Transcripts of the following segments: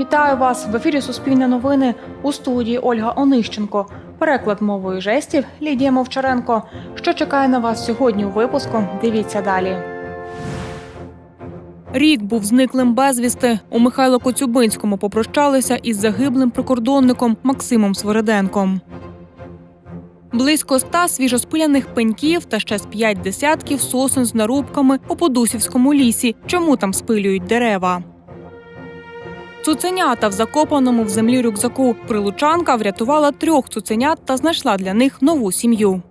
Вітаю вас в ефірі Суспільне новини у студії Ольга Онищенко. Переклад мовою жестів Лідія Мовчаренко. Що чекає на вас сьогодні у випуску? Дивіться далі. Рік був зниклим безвісти. У Михайло Коцюбинському попрощалися із загиблим прикордонником Максимом Свириденком. Близько ста свіжоспиляних пеньків та ще з п'ять десятків сосен з нарубками у Подусівському лісі. Чому там спилюють дерева? Цуценята в закопаному в землі рюкзаку. Прилучанка врятувала трьох цуценят та знайшла для них нову сім'ю.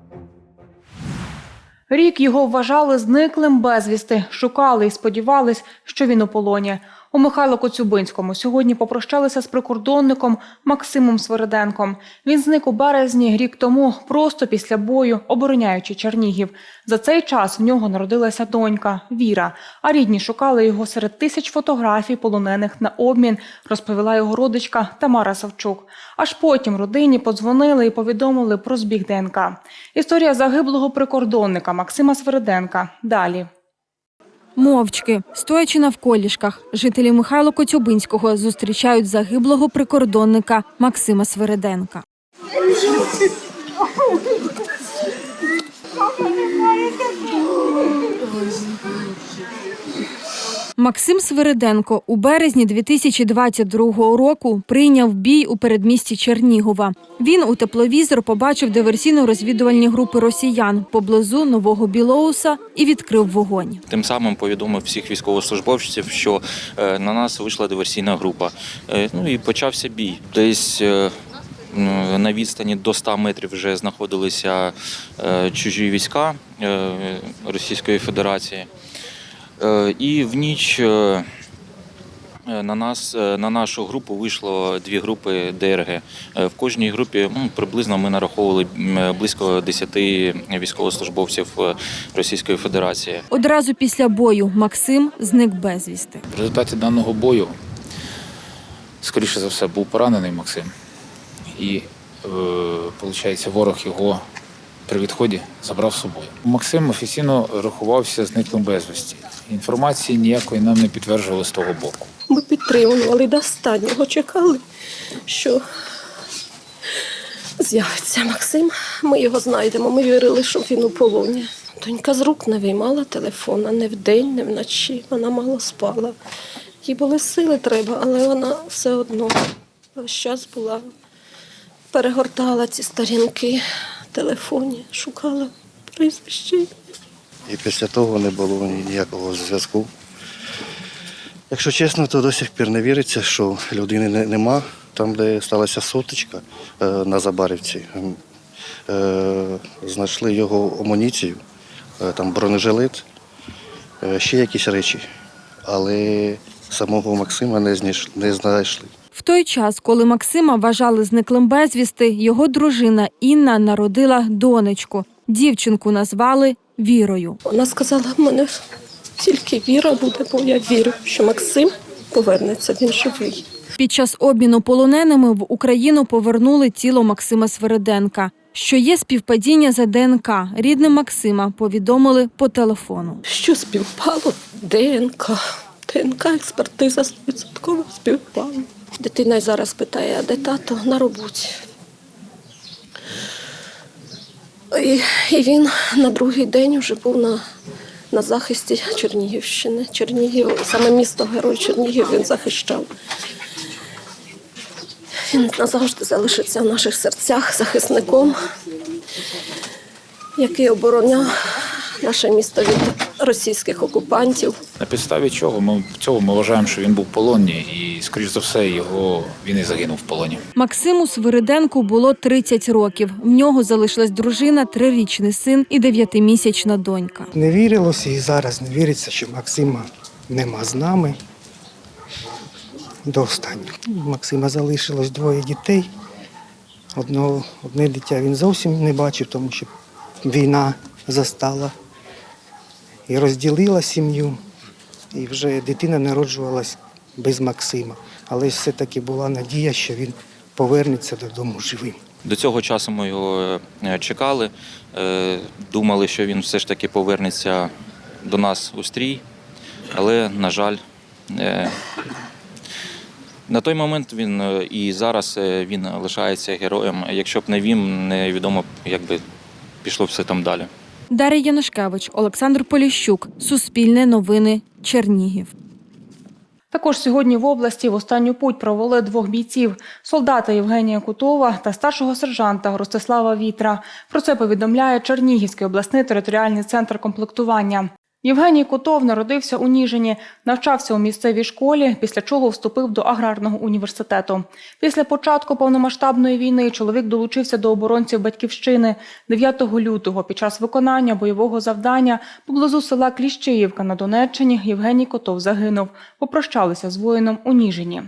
Рік його вважали зниклим безвісти, шукали і сподівались, що він у полоні. У Михайло Коцюбинському сьогодні попрощалися з прикордонником Максимом Свириденком. Він зник у березні рік тому, просто після бою, обороняючи Чернігів. За цей час в нього народилася донька Віра. А рідні шукали його серед тисяч фотографій полонених на обмін, розповіла його родичка Тамара Савчук. Аж потім родині подзвонили і повідомили про збіг ДНК. Історія загиблого прикордонника Максима Свириденка. Далі. Мовчки, стоячи навколішках, жителі Михайло Коцюбинського зустрічають загиблого прикордонника Максима Свириденка. Максим Свириденко у березні 2022 року прийняв бій у передмісті Чернігова. Він у тепловізор побачив диверсійно-розвідувальні групи росіян поблизу Нового Білоуса і відкрив вогонь. Тим самим повідомив всіх військовослужбовців, що е, на нас вийшла диверсійна група. Е, Ну і почався бій. Десь е, на відстані до 100 метрів вже знаходилися чужі війська Російської Федерації. Е, І в ніч е, на нас е, на нашу групу вийшло дві групи ДРГ. Е, В кожній групі ну, приблизно ми нараховували близько 10 військовослужбовців е, Російської Федерації. Одразу після бою Максим зник безвісти. В результаті даного бою, скоріше за все, був поранений Максим. І, виходить, ворог його при відході забрав з собою. Максим офіційно рахувався зниклим безвісті. Інформації ніякої нам не підтверджували з того боку. Ми підтримували до останнього, чекали, що з'явиться Максим. Ми його знайдемо. Ми вірили, що він у полоні. Донька з рук не виймала телефона не вдень, не вночі. Вона мало спала. Їй були сили треба, але вона все одно весь час була, перегортала ці сторінки телефоні, шукала прізвище. І після того не було ніякого зв'язку. Якщо чесно, то до сих пір не віриться, що людини нема. Там, де сталася сутичка е, на Забарівці, е, знайшли його амуніцію, е, там бронежилет, ще якісь речі. Але самого Максима не знайшли. Той час, коли Максима вважали зниклим безвісти, його дружина Інна народила донечку. Дівчинку назвали Вірою. Вона сказала, мене тільки віра буде, бо я вірю, що Максим повернеться, він живий. Під час обміну полоненими в Україну повернули тіло Максима Свириденка. Що є співпадіння за ДНК, рідним Максима повідомили по телефону. Що співпало? ДНК. ДНК експертиза 100% співпала. Дитина зараз питає, а де тато на роботі. І, і він на другий день вже був на, на захисті Чернігівщини. Чернігів, саме місто Герой Чернігів він захищав. Він назавжди залишиться в наших серцях захисником, який обороняв наше місто від російських окупантів. На підставі чого ми цього ми вважаємо, що він був в полоні, і, скоріш за все, його він і загинув в полоні. Максиму Свириденку було 30 років. В нього залишилась дружина, трирічний син і дев'ятимісячна донька. Не вірилося і зараз не віриться, що Максима нема з нами. До останнього. Максима залишилось двоє дітей. Одного, одне дитя він зовсім не бачив, тому що війна застала і розділила сім'ю. І вже дитина народжувалась без Максима. Але все-таки була надія, що він повернеться додому живим. До цього часу ми його е, чекали, е, думали, що він все ж таки повернеться до нас у стрій, але, на жаль, е, На той момент він і зараз він лишається героєм. Якщо б не він, невідомо, як би пішло все там далі. Дар'я Янушкевич, Олександр Поліщук, Суспільне новини, Чернігів. Також сьогодні в області в останню путь провели двох бійців – солдата Євгенія Кутова та старшого сержанта Ростислава Вітра. Про це повідомляє Чернігівський обласний територіальний центр комплектування. Євгеній Кутов народився у Ніжині, навчався у місцевій школі, після чого вступив до аграрного університету. Після початку повномасштабної війни чоловік долучився до оборонців батьківщини 9 лютого під час виконання бойового завдання поблизу села Кліщеївка на Донеччині Євгеній Котов загинув. Попрощалися з воїном у Ніжині.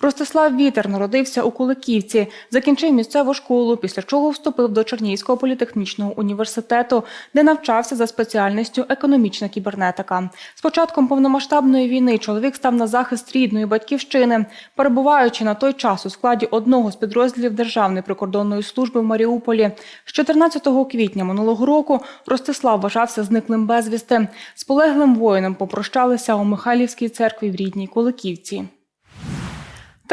Ростислав Вітер народився у Куликівці, закінчив місцеву школу, після чого вступив до Чернігівського політехнічного університету, де навчався за спеціальністю економічна кібернетика. З початком повномасштабної війни чоловік став на захист рідної батьківщини, перебуваючи на той час у складі одного з підрозділів Державної прикордонної служби в Маріуполі. З 14 квітня минулого року Ростислав вважався зниклим безвісти. З полеглим воїном попрощалися у Михайлівській церкві в рідній Куликівці.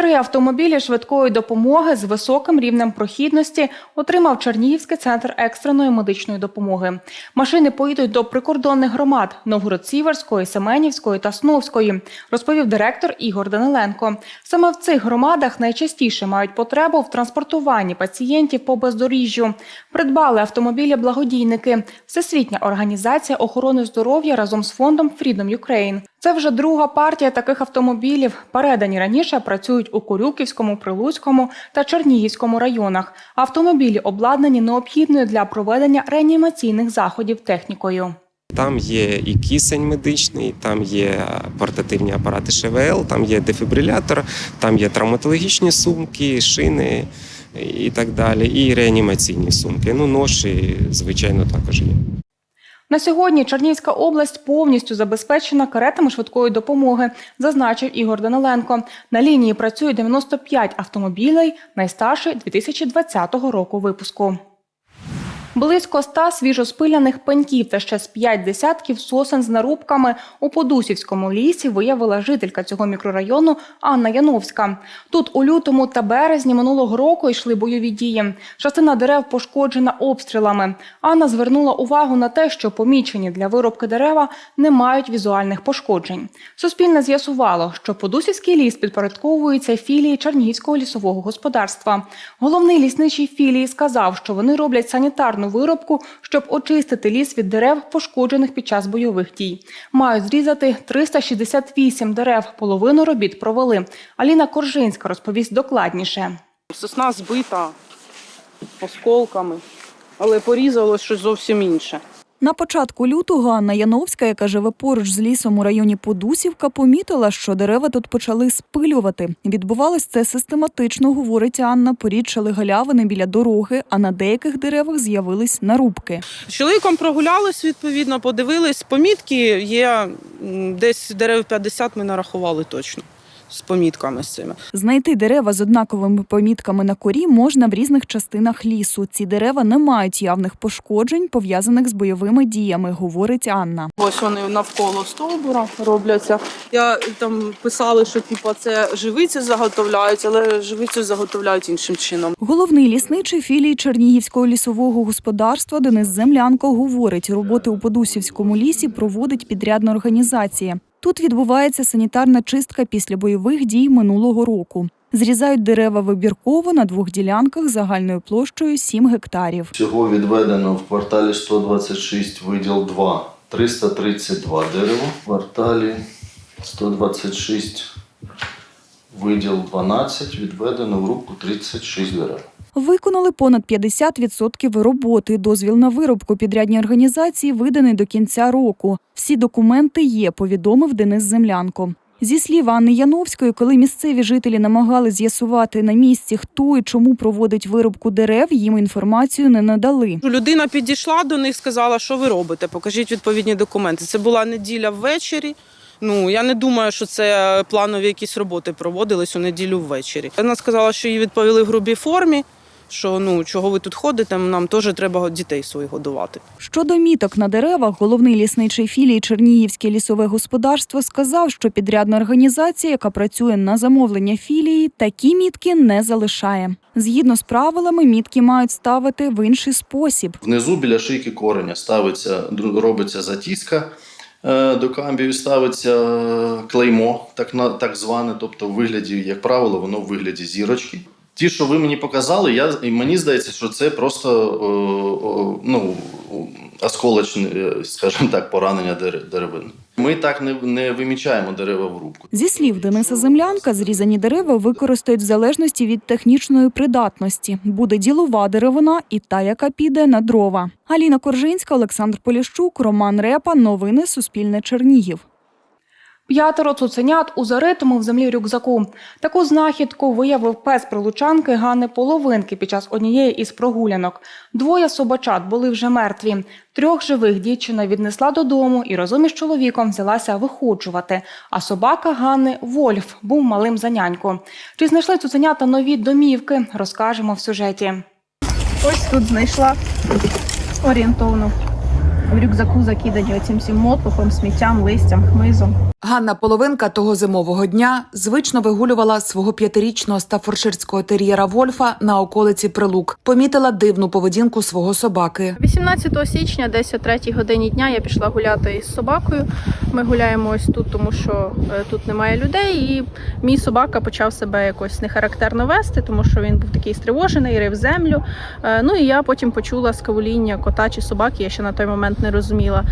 Три автомобілі швидкої допомоги з високим рівнем прохідності отримав Чернігівський центр екстреної медичної допомоги. Машини поїдуть до прикордонних громад Новгород-Сіверської, Семенівської та Сновської, розповів директор Ігор Даниленко. Саме в цих громадах найчастіше мають потребу в транспортуванні пацієнтів по бездоріжжю. Придбали автомобілі благодійники, Всесвітня організація охорони здоров'я разом з фондом Freedom Ukraine. Це вже друга партія таких автомобілів. Передані раніше працюють у Корюківському, Прилуцькому та Чернігівському районах. Автомобілі обладнані необхідною для проведення реанімаційних заходів технікою. Там є і кисень медичний, там є портативні апарати ШВЛ, там є дефібрилятор, там є травматологічні сумки, шини і так далі, і реанімаційні сумки. Ну, ноші, звичайно, також є. На сьогодні Чернігівська область повністю забезпечена каретами швидкої допомоги, зазначив Ігор Даниленко. На лінії працює 95 автомобілей, найстарший 2020 року випуску. Близько ста свіжоспиляних пеньків та ще з п'ять десятків сосен з нарубками у Подусівському лісі виявила жителька цього мікрорайону Анна Яновська. Тут у лютому та березні минулого року йшли бойові дії. Частина дерев пошкоджена обстрілами. Анна звернула увагу на те, що помічені для вирубки дерева не мають візуальних пошкоджень. Суспільне з'ясувало, що Подусівський ліс підпорядковується філії Чернігівського лісового господарства. Головний лісничий філії сказав, що вони роблять санітарну вирубку, щоб очистити ліс від дерев, пошкоджених під час бойових дій. Мають зрізати 368 дерев. Половину робіт провели. Аліна Коржинська розповість докладніше. Сосна збита осколками, але порізалось щось зовсім інше. На початку лютого Анна Яновська, яка живе поруч з лісом у районі Подусівка, помітила, що дерева тут почали спилювати. Відбувалось це систематично, говорить Анна. Порідшали галявини біля дороги, а на деяких деревах з'явились нарубки. З чоловіком прогулялись, відповідно, подивились. Помітки є десь дерев 50 ми нарахували точно з помітками з цими. Знайти дерева з однаковими помітками на корі можна в різних частинах лісу. Ці дерева не мають явних пошкоджень, пов'язаних з бойовими діями, говорить Анна. Ось вони навколо стовбура робляться. Я там писали, що типу, це живиці заготовляють, але живицю заготовляють іншим чином. Головний лісничий філії Чернігівського лісового господарства Денис Землянко говорить, роботи у Подусівському лісі проводить підрядна організація. Тут відбувається санітарна чистка після бойових дій минулого року. Зрізають дерева вибірково на двох ділянках загальною площею 7 гектарів. Всього відведено в кварталі 126 виділ 2, 332 дерева. В кварталі 126 виділ 12, відведено в руку 36 дерев. Виконали понад 50% роботи. Дозвіл на виробку підрядній організації виданий до кінця року. Всі документи є, повідомив Денис Землянко. Зі слів Анни Яновської, коли місцеві жителі намагали з'ясувати на місці, хто і чому проводить вирубку дерев, їм інформацію не надали. Людина підійшла до них, сказала, що ви робите, покажіть відповідні документи. Це була неділя ввечері. Ну я не думаю, що це планові якісь роботи проводились у неділю ввечері. Вона сказала, що їй відповіли в грубій формі, що ну чого ви тут ходите, нам теж треба дітей своїх годувати. Щодо міток на деревах, головний лісничий філії Чернігівське лісове господарство сказав, що підрядна організація, яка працює на замовлення філії, такі мітки не залишає. Згідно з правилами, мітки мають ставити в інший спосіб. Внизу біля шийки кореня ставиться, робиться затіска е, до камбію, ставиться е, клеймо, так, на, так зване, тобто в вигляді, як правило, воно в вигляді зірочки. Ті, що ви мені показали, я, і мені здається, що це просто е, о, ну, осколочне, е, скажімо так, поранення дер- деревини. Ми так не, не вимічаємо дерева в рубку. Зі слів Дениса Землянка, зрізані дерева використають в залежності від технічної придатності. Буде ділова деревина і та, яка піде на дрова. Аліна Коржинська, Олександр Поліщук, Роман Репа. Новини Суспільне Чернігів. П'ятеро цуценят у заритому в землі рюкзаку. Таку знахідку виявив пес прилучанки Ганни Половинки під час однієї із прогулянок. Двоє собачат були вже мертві. Трьох живих дівчина віднесла додому і разом із чоловіком взялася виходжувати. А собака Ганни Вольф був малим за няньку. Чи знайшли цуценята нові домівки? Розкажемо в сюжеті. Ось тут знайшла орієнтовно в рюкзаку закидані оцим всім мотлухом, сміттям, листям, хмизом. Ганна Половинка того зимового дня звично вигулювала свого п'ятирічного стафорширського тер'єра Вольфа на околиці Прилук. Помітила дивну поведінку свого собаки. 18 січня, десь о 3 годині дня, я пішла гуляти із собакою. Ми гуляємо ось тут, тому що е, тут немає людей. І мій собака почав себе якось нехарактерно вести, тому що він був такий стривожений, рив землю. Е, Ну і я потім почула скавуління кота чи собаки, я ще на той момент не розуміла.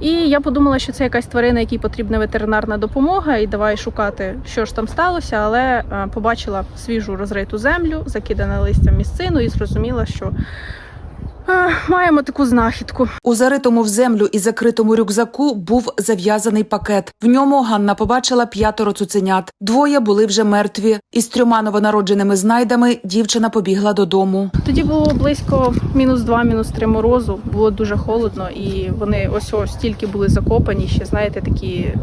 І я подумала, що це якась тварина, якій потрібна ветеринарна допомога, і давай шукати, що ж там сталося. Але е, побачила свіжу розриту землю, закидане листям місцину, і зрозуміла, що маємо таку знахідку. У заритому в землю і закритому рюкзаку був зав'язаний пакет. В ньому Ганна побачила п'ятеро цуценят. Двоє були вже мертві. Із трьома новонародженими знайдами дівчина побігла додому. Тоді було близько мінус два, мінус три морозу. Було дуже холодно, і вони ось ось тільки були закопані. Ще знаєте, такі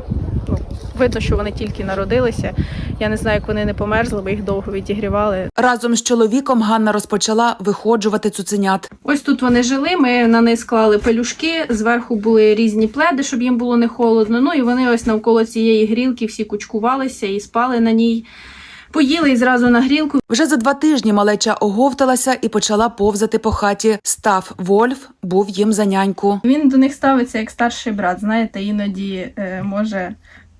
видно, що вони тільки народилися. Я не знаю, як вони не померзли, бо їх довго відігрівали. Разом з чоловіком Ганна розпочала виходжувати цуценят. Ось тут вони жили. Ми на них склали пелюшки. Зверху були різні пледи, щоб їм було не холодно. Ну і вони ось навколо цієї грілки всі кучкувалися і спали на ній. Поїли і зразу на грілку. Вже за два тижні малеча оговталася і почала повзати по хаті. Став Вольф був їм за няньку. Він до них ставиться як старший брат. Знаєте, іноді е, може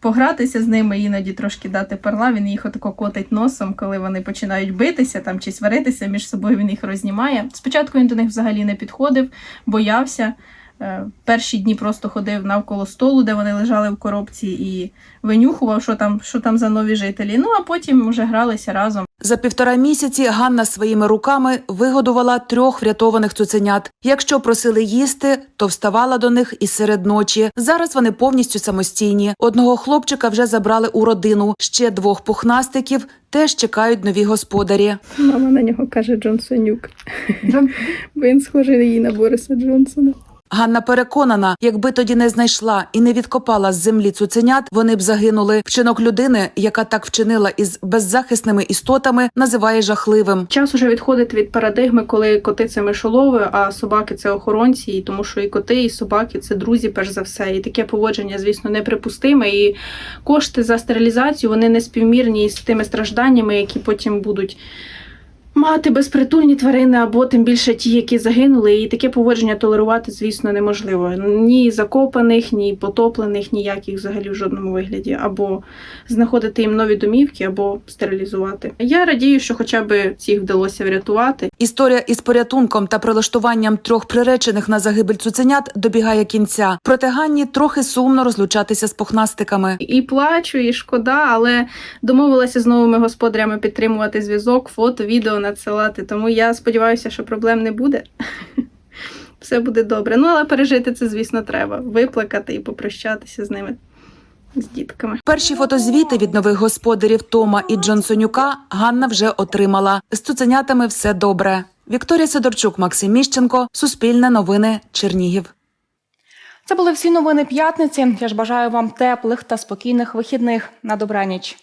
погратися з ними, іноді трошки дати перла. Він їх отако котить носом, коли вони починають битися там чи сваритися між собою. Він їх рознімає. Спочатку він до них взагалі не підходив, боявся. Е, Перші дні просто ходив навколо столу, де вони лежали в коробці, і винюхував, що там, що там за нові жителі. Ну а потім вже гралися разом. За півтора місяці Ганна своїми руками вигодувала трьох врятованих цуценят. Якщо просили їсти, то вставала до них і серед ночі. Зараз вони повністю самостійні. Одного хлопчика вже забрали у родину. Ще двох пухнастиків теж чекають нові господарі. Мама на нього каже Джонсонюк. Бо він схожий її на Бориса Джонсона. Ганна переконана, якби тоді не знайшла і не відкопала з землі цуценят, вони б загинули. Вчинок людини, яка так вчинила із беззахисними істотами, називає жахливим. Час уже відходить від парадигми, коли коти це мишолови, а собаки це охоронці, і тому що і коти, і собаки це друзі, перш за все. І таке поводження, звісно, неприпустиме. І кошти за стерилізацію вони не співмірні з тими стражданнями, які потім будуть. Мати безпритульні тварини або тим більше ті, які загинули, і таке поводження толерувати, звісно, неможливо. Ні закопаних, ні потоплених, ніяких взагалі в жодному вигляді, або знаходити їм нові домівки, або стерилізувати. Я радію, що хоча б цих вдалося врятувати. Історія із порятунком та прилаштуванням трьох приречених на загибель цуценят добігає кінця. Проте Ганні трохи сумно розлучатися з пухнастиками. І плачу, і шкода, але домовилася з новими господарями підтримувати зв'язок, фото, відео надсилати. Тому я сподіваюся, що проблем не буде. Все буде добре. Ну але пережити це, звісно, треба. Виплакати і попрощатися з ними, з дітками. Перші фотозвіти від нових господарів Тома і Джонсонюка Ганна вже отримала. З цуценятами все добре. Вікторія Сидорчук, Максим Міщенко, Суспільне новини, Чернігів. Це були всі новини п'ятниці. Я ж бажаю вам теплих та спокійних вихідних. На добраніч.